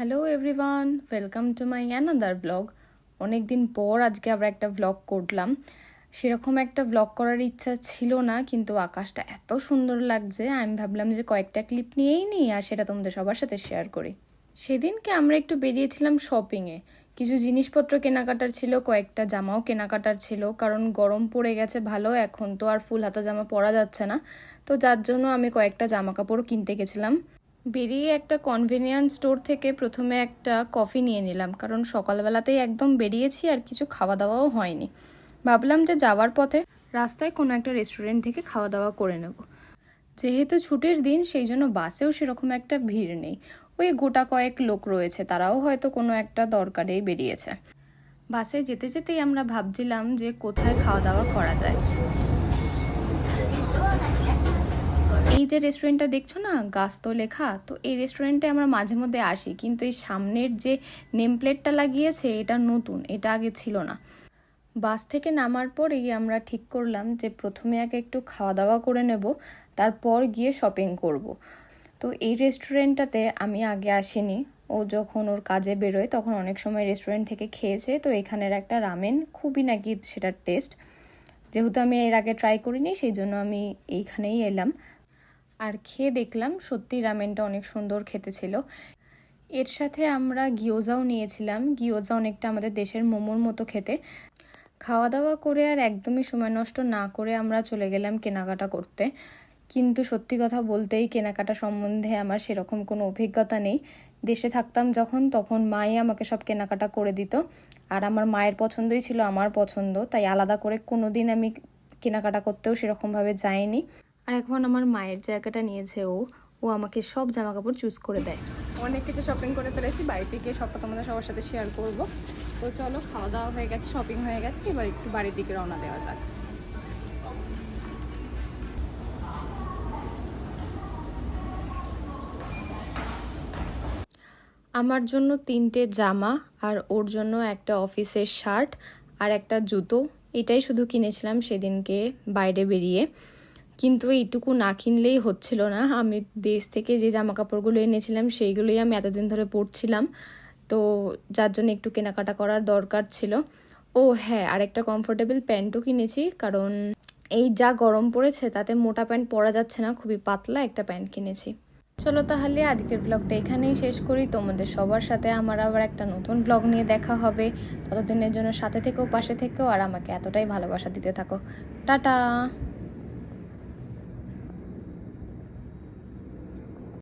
Hello everyone welcome to my another blog অনেক দিন পর আজকে আবার একটা ব্লগ করলাম। সেরকম একটা ব্লগ করার ইচ্ছা ছিল না, কিন্তু আকাশটা এত সুন্দর লাগছে, আমি ভাবলাম যে কয়েকটা ক্লিপ নিয়েই নিই আর সেটা তোমাদের সবার সাথে শেয়ার করি। সেদিনকে আমরা একটু বেরিয়েছিলাম শপিংয়ে কিছু জিনিসপত্র কেনাকাটার ছিল, কয়েকটা জামাও কেনাকাটার ছিল, কারণ গরম পড়ে গেছে ভালো, এখন তো আর ফুল হাতা জামা পরা যাচ্ছে না। তো যার জন্য আমি কয়েকটা জামা কাপড় কিনতে গেছিলাম। বেরিয়ে একটা কনভেনিয়েন্স স্টোর থেকে প্রথমে একটা কফি নিয়ে নিলাম। কারণ সকালবেলাতেই একদম বেরিয়েছি আর কিছু খাওয়া দাওয়াও হয়নি। ভাবলাম যে যাওয়ার পথে রাস্তায় কোনো একটা রেস্টুরেন্ট থেকে খাওয়া দাওয়া করে নেব। যেহেতু ছুটির দিন, সেই জন্য বাসেও সেরকম একটা ভিড় নেই। ওই গোটা কয়েক লোক রয়েছে, তারাও হয়তো কোনো একটা দরকারেই বেরিয়েছে। বাসে যেতে যেতেই আমরা ভাবছিলাম যে কোথায় খাওয়া দাওয়া করা যায়। এই যে রেস্টুরেন্টটা দেখছ না, গাছ তো লেখা, তো এই রেস্টুরেন্টে আমরা মাঝে মধ্যে আসি, কিন্তু এই সামনের যে নেম প্লেটটা লাগিয়েছে, এটা নতুন, এটা আগে ছিল না। বাস থেকে নামার পরেই আমরা ঠিক করলাম যে প্রথমে আগে একটু খাওয়া দাওয়া করে নেব, তারপর গিয়ে শপিং করব। তো এই রেস্টুরেন্টটাতে আমি আগে আসিনি, ও যখন ওর কাজে বেরোয়, তখন অনেক সময় রেস্টুরেন্ট থেকে খেয়েছে, তো এখানের একটা রামেন খুবই নাকি সেটার টেস্ট যেহেতু আমি এর আগে ট্রাই করিনি, সেই জন্য আমি এইখানেই এলাম। আর খেয়ে দেখলাম সত্যি রামেনটা অনেক সুন্দর খেতে ছিল। এর সাথে আমরা গিয়োজাও নিয়েছিলাম। গিয়োজা অনেকটা আমাদের দেশের মোমোর মতো খেতে। খাওয়া দাওয়া করে আর একদমই সময় নষ্ট না করে আমরা চলে গেলাম কেনাকাটা করতে। কিন্তু সত্যি কথা বলতেই কেনাকাটা সম্বন্ধে আমার সেরকম কোনো অভিজ্ঞতা নেই। দেশে থাকতাম যখন, তখন মাই আমাকে সব কেনাকাটা করে দিত। আর আমার মায়ের পছন্দই ছিল আমার পছন্দ, তাই আলাদা করে কোনো দিন আমি কেনাকাটা করতেও সেরকমভাবে যাইনি। আর এখন আমার মায়ের জায়গাটা নিয়েছে ও। ও আমাকে সব জামা কাপড় চুজ করে দেয়। অনেক কিছু শপিং করে ফেলেছি। বাড়িতে গিয়ে সবটা তোমাদের সবার সাথে শেয়ার করব। তো চলো খাওয়া দাওয়া হয়ে গেছে শপিং হয়ে গেছে। এবার একটু বাড়ির দিকে রওনা দেওয়া যাক। আমার জন্য তিনটে জামা আর ওর জন্য একটা অফিসের শার্ট আর একটা জুতো। এটাই শুধু কিনেছিলাম সেদিনকে বাইরে বেরিয়ে। কিন্তু এইটুকু না কিনলেই হচ্ছিল না। আমি দেশ থেকে যে জামা কাপড়গুলো এনেছিলাম, সেইগুলোই আমি এতদিন ধরে পরছিলাম। তো যার জন্য একটু কেনাকাটা করার দরকার ছিল। ও হ্যাঁ আর একটা কমফোর্টেবল প্যান্টও কিনেছি, কারণ এই যা গরম পড়েছে, তাতে মোটা প্যান্ট পরা যাচ্ছে না, খুবই পাতলা একটা প্যান্ট কিনেছি। চলো তাহলে আজকের ব্লগটা এখানেই শেষ করি। তোমাদের সবার সাথে আমার আবার একটা নতুন ব্লগ নিয়ে দেখা হবে। ততদিনের জন্য সাথে থেকেও পাশে থেকেও আর আমাকে এতটাই ভালোবাসা দিতে থাকো। টাটা!